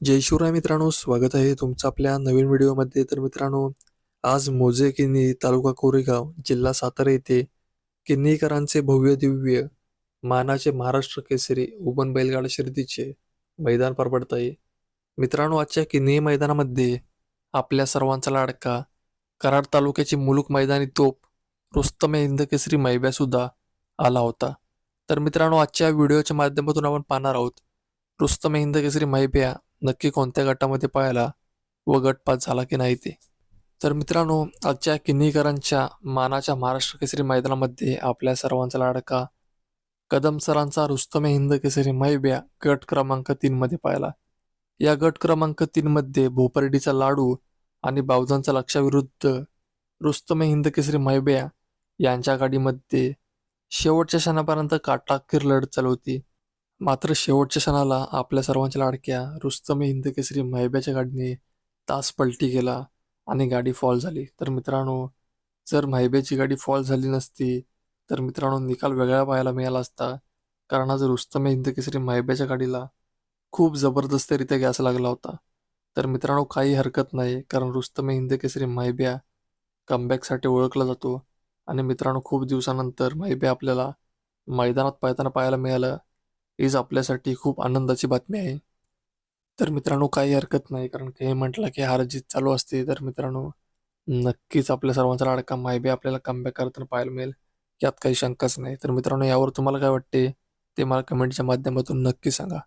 जय शिवराय मित्रांनो स्वागत आहे तुमचं आपल्या नवीन व्हिडिओमध्ये. तर मित्रांनो आज मोजे किन्नी तालुका कोरेगाव जिल्हा सातारा येथे किन्नीकरांचे भव्य दिव्य मानाचे महाराष्ट्र केसरी उबन बैलगाडा शर्यतीचे मैदान पार पडत आहे. मित्रांनो आजच्या किन्नी मैदानामध्ये आपल्या सर्वांचा लाडका कराड तालुक्याची मुलूक मैदानी तोप रुस्तम हिंद केसरी मैब्यासुद्धा आला होता. तर मित्रांनो आजच्या व्हिडिओच्या माध्यमातून आपण पाहणार आहोत रुस्तम हिंद केसरी मैब्या नक्की कोणत्या गटामध्ये पाहायला व गटपात झाला की नाही ते. तर मित्रांनो आजच्या किन्नीकरांच्या मानाच्या महाराष्ट्र केसरी मैदानामध्ये आपल्या सर्वांचा लाडका कदम सरांचा रुस्तमे हिंद केसरी मैब्या गट क्रमांक तीनमध्ये पाहिला या गट क्रमांक तीनमध्ये भोपर्डीचा लाडू आणि बावजांचा लक्षाविरुद्ध रुस्तमे हिंद केसरी मैब्या यांच्या गाडीमध्ये शेवटच्या क्षणापर्यंत काटाकीर लढत चालू होती. मात्र शेवटच्या क्षणाला आपल्या सर्वांच्या लाडक्या रुस्तमी हिंदकेसरी मैब्याच्या गाडीने तास पलटी केला आणि गाडी फॉल झाली. तर मित्रांनो जर मैब्याची गाडी फॉल झाली नसती तर मित्रांनो निकाल वेगळा पाहायला मिळाला असता. कारण आज रुस्तमे हिंदकेसरी मैब्याच्या गाडीला खूप जबरदस्तरित्या गॅस लागला होता. तर मित्रांनो काही हरकत नाही कारण रुस्तमे हिंदकेसरी मैब्या कमबॅकसाठी ओळखला जातो. आणि मित्रांनो खूप दिवसानंतर मैब्या आपल्याला मैदानात पाहताना पाहायला मिळालं. हीच आपल्यासाठी खूप आनंदाची बातमी आहे. तर मित्रांनो काही हरकत नाही कारण हे म्हटलं की हार जीत चालू असते. तर मित्रांनो नक्कीच आपल्या सर्वांचा लाडका मायबी आपल्याला कमबॅक करताना पाहायला मिळेल यात काही शंकाच नाही. तर मित्रांनो यावर तुम्हाला काय वाटते ते मला कमेंटच्या माध्यमातून नक्की सांगा.